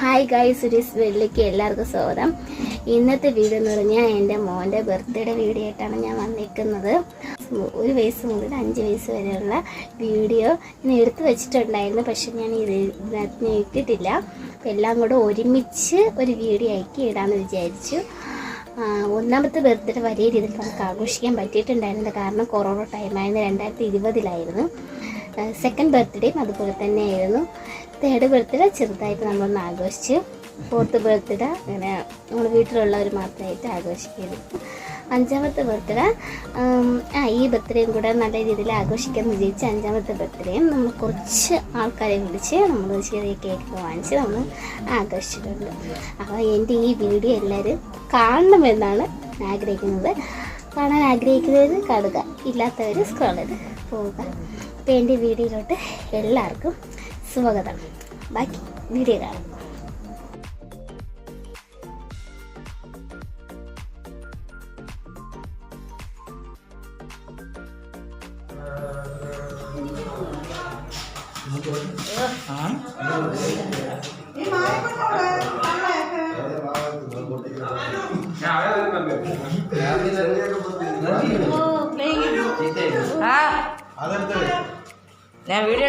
Hi ഗായ് സുരേഷ് വെള്ളിക്ക് എല്ലാവർക്കും സ്വാഗതം. ഇന്നത്തെ വീഡിയോ എന്ന് പറഞ്ഞാൽ എന്റെ മോന്റെ ബർത്ത്ഡേ വീഡിയോ ആയിട്ടാണ് ഞാൻ വന്നിരിക്കുന്നത്. ഒരു വയസ്സ് മുതൽ അഞ്ച് വയസ്സ് വരെയുള്ള വീഡിയോ ഞാൻ എടുത്തു വെച്ചിട്ടുണ്ടായിരുന്നു. പക്ഷെ ഞാൻ ഇത് ഇതിനകത്ത് ഇട്ടിട്ടില്ല. അപ്പം എല്ലാം കൂടെ ഒരുമിച്ച് ഒരു വീഡിയോ ആക്കി ഇടാമെന്ന് വിചാരിച്ചു. ഒന്നാമത്തെ ബർത്ത്ഡേ വലിയ രീതിയിൽ നമുക്ക് ആഘോഷിക്കാൻ പറ്റിയിട്ടുണ്ടായിരുന്നത് കാരണം കൊറോണ ടൈമായിരുന്നു രണ്ടായിരത്തി ഇരുപതിലായിരുന്നു. സെക്കൻഡ് ബർത്ത്ഡേയും അതുപോലെ തന്നെയായിരുന്നു. തേർഡ് ബർത്ത്ഡേ ചെറുതായിട്ട് നമ്മളൊന്ന് ആഘോഷിച്ചു ഫോർത്ത് ബർത്ത്ഡേ അങ്ങനെ നമ്മൾ വീട്ടിലുള്ളവർ മാത്രമായിട്ട് ആഘോഷിക്കുന്നു. അഞ്ചാമത്തെ ബർത്ത്ഡേ ആ ഈ ബർത്ത്ഡേയും കൂടെ നല്ല രീതിയിൽ ആഘോഷിക്കാൻ വിചാരിച്ച് അഞ്ചാമത്തെ ബർത്ത്ഡേയും നമ്മൾ കുറച്ച് ആൾക്കാരെ വിളിച്ച് നമ്മൾ ചെറിയ കേക്ക് വാങ്ങിച്ച് നമ്മൾ ആഘോഷിച്ചിട്ടുണ്ട്. അപ്പോൾ എന്റെ ഈ വീഡിയോ എല്ലാവരും കാണണമെന്നാണ് ആഗ്രഹിക്കുന്നത്. കാണാൻ ആഗ്രഹിക്കുന്നവർ കാണുക. ഇല്ലാത്തവർ സ്ക്രോൾ ചെയ്ത് പോവുക. അപ്പോൾ എന്റെ വീഡിയോയിലോട്ട് എല്ലാവർക്കും സ്വാഗതം ബാക്കി വീഡിയോ കാണാം. ഞാൻ വീഡിയോ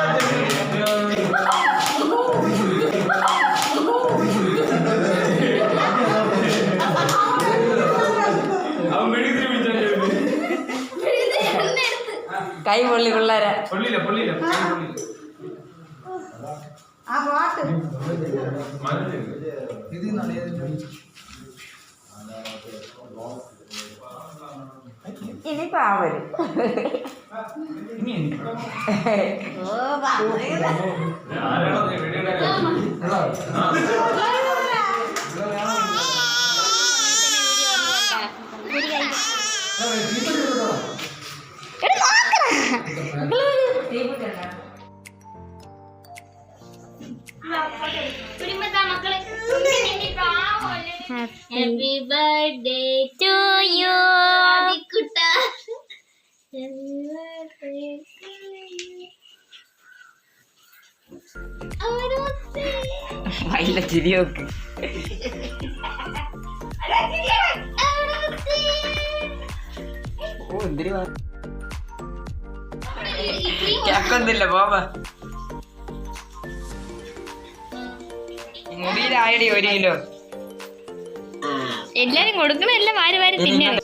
കൈ പൊള്ളി പിള്ളേരെ പൊള്ളിയില്ല പൊള്ളിയില്ല പൊള്ളിയില്ല ഇനിയിപ്പോ ആവരും ഇനി എനിക്ക് ഹാപ്പി ബർത്ത്ഡേ ടു യു കുട്ട വൈല ചിരി നോക്ക് ഓ എന്തിനു കേക്കൊന്നുമില്ല പോവാ. മുടിയിലായടി ഒരു കിലോ. എല്ലാരും കൊടുക്കണല്ല വാരി വാരി തിന്നണം.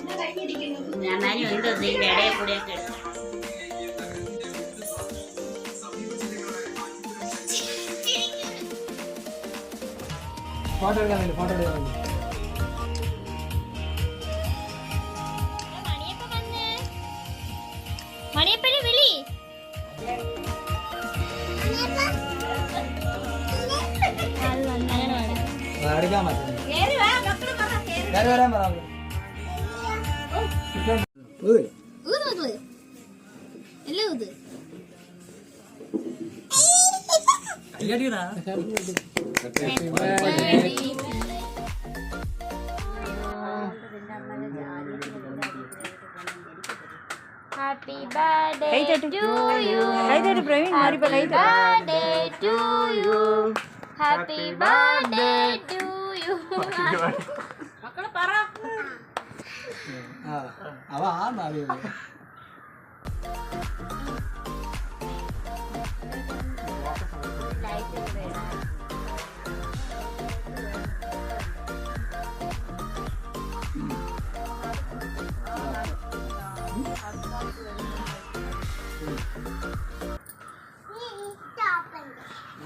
ഫോട്ടോ എടുക്കാൻ ഫോട്ടോ എടുക്കാൻ ആ, എടുക്കാൻ പറ്റും കയറി വരാൻ പറ. കയ്യടിയെടാ. Happy birthday to you Praveen happy birthday to you happy birthday to you ആ, അവ ആന്ന് അറിയുന്നത്.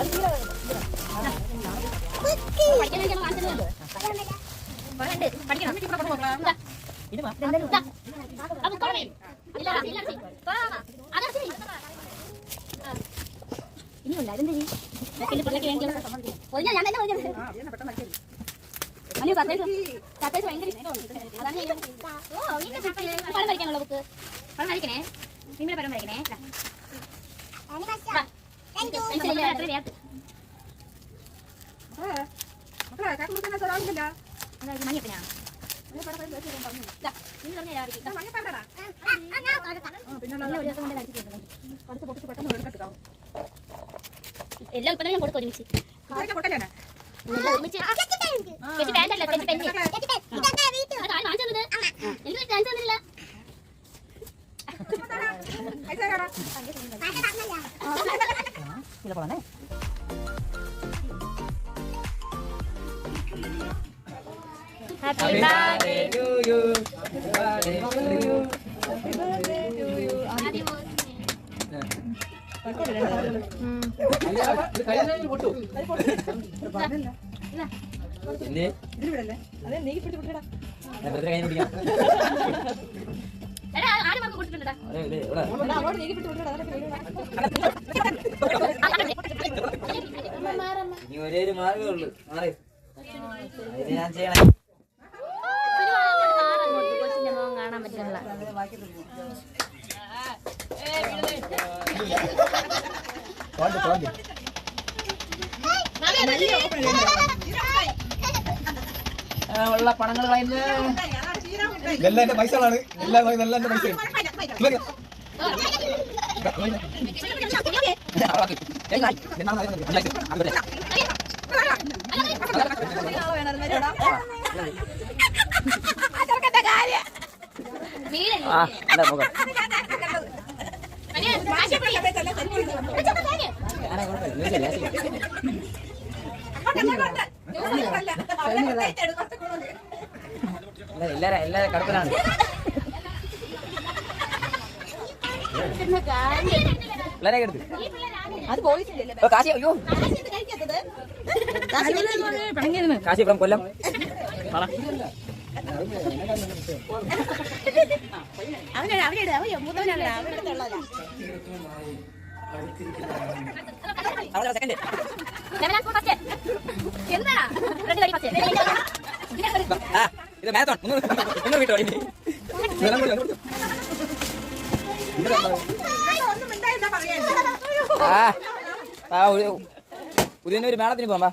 అది ഇനിയുണ്ട്? അതെന്ത് ഞാൻ തന്നെ അയ്യോ കത്തേഴ്സ് കത്തേഴ്സ് ഭയങ്കര അതാണ് ഓ വീട്ടിൽ പഴം വരയ്ക്കാനുള്ള ബുക്ക് പഴം വരയ്ക്കണേ? നിങ്ങളെ പഴം വരയ്ക്കണേ? ഇല്ല, അത്ര വേഗം. അതായത് മണിയപ്പനാ ഇതാ, നീ പറഞ്ഞ രാവിലെ ഇതാ. ഒരു ദിവസം കൊണ്ട് കഴിച്ചിട്ടുണ്ട്. എല്ലാ ഇല്ല കൊടുക്കും ഒരുമിച്ച് എല്ലാം ഒരുമിച്ച് ചേച്ചി പാന്റല്ല ചേച്ചി പെണ്ണ് അത് ആര് കാണിച്ചു തന്നത് എനിക്ക് കാണിച്ചു തന്നില്ല ഹാപ്പി ബർത്ത്ഡേ എടാ ആരും നമുക്ക് കൊടുത്തിട്ടുണ്ടടാ ഇനി ഒരേ ഒരു മാർഗമേ ഉള്ളൂ മാറി ഞാൻ ചെയ്യണം കൊച്ചിന്റെ മുഖം കാണാൻ പറ്റില്ല ഉള്ള പണങ്ങൾ എല്ലാം എന്റെ പൈസകളാണ്. എല്ലാം എല്ലാം എന്റെ പൈസ. ആ എല്ലാരും എല്ലാരും കടപ്പിലാണ് പിള്ളേരെ എടുത്ത്. ഓ, കാശി അയ്യോ. കാശി പറ. അവിടെ സെക്കൻഡ് എന്താ രണ്ട് ഇത് മാരത്തോൺ ഒന്ന് വിട്ടോ ഇനി ആ ഒരു മേളത്തിന് പോകാം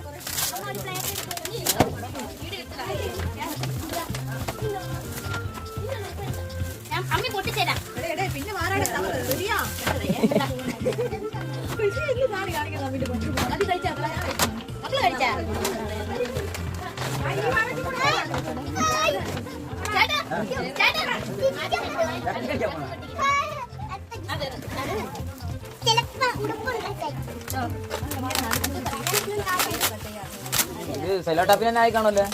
ഇത് സെലോ ടാപ്പിൽ തന്നെ ആയി കാണുമല്ലോ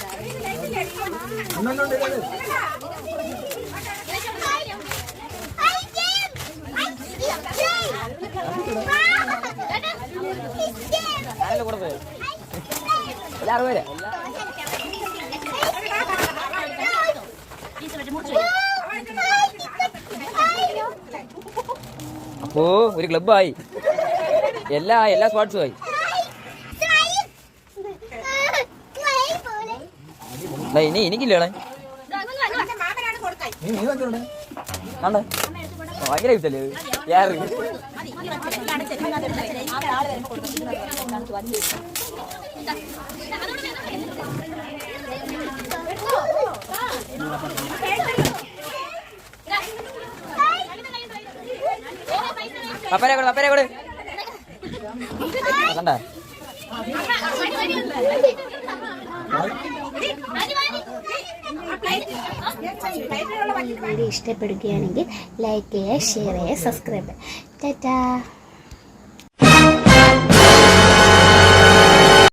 Hi, Jim. ഞാനല്ലേ കൂടെ പോയത് എല്ലാവരും പോരെ അപ്പോ ഒരു ക്ലബ്ബായി എല്ലാ എല്ലാ സ്പോർട്സും ആയി. ഇനി എനിക്കില്ലേണേ നീ നീ വെച്ചോണ്ടേ കണ്ടേ? ഭയങ്കര ഇതല്ലേ കൊടു പപ്പരെ കൂടെ. പപ്പരെ കൂടെ കണ്ട? വീഡിയോ ഇഷ്ടപ്പെടുകയാണെങ്കിൽ ലൈക്ക് ചെയ്യുക ഷെയർ ചെയ്യുക സബ്സ്ക്രൈബ് ടാറ്റാ.